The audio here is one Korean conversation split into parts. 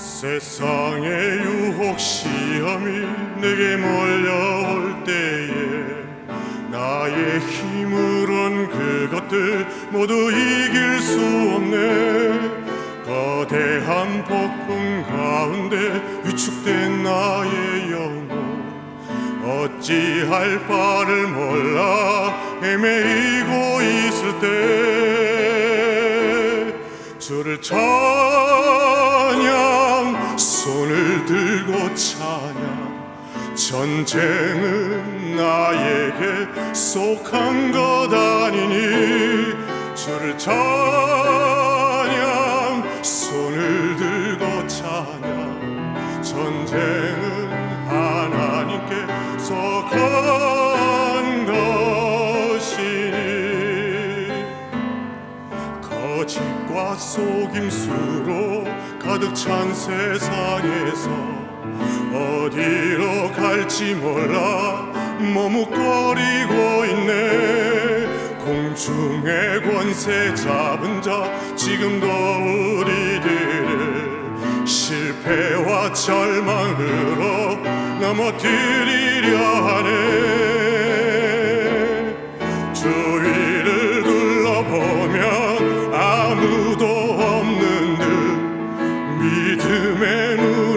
세상의 유혹 시험이 내게 몰려올 때에 나의 힘으론 그것들 모두 이길 수 없네. 거대한 폭풍 가운데 위축된 나의 영혼 어찌할 바를 몰라 헤매이고 있을 때. 주를 찬 들고 찬양 전쟁은 나에게 속한 것 아니니. 주를 찬양 손을 들고 찬양 전쟁은 하나님께 속한 것이니. 거짓과 속임수로 가득 찬 세상에서 어디로 갈지 몰라. 머뭇거리고 있네. 공중의 권세 잡은 자 지금도 우리들을 실패와 절망으로 넘어뜨리려 하네. 주위를 둘러보면 아무도 없는 듯 믿음의 눈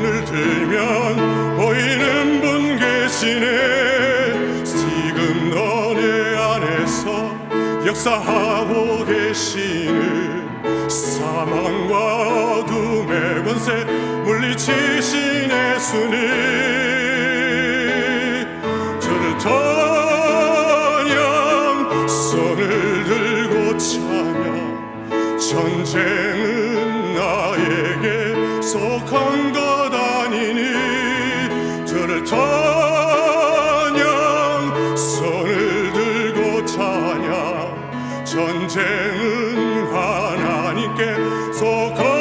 계시네 지금 너네 안에서 역사하고 계시는 사망과 어둠의 권세 물리치신 예수님 저를 찬양 손을 들고 찬양 전쟁은 나에게 속한 전쟁은 하나님께 속한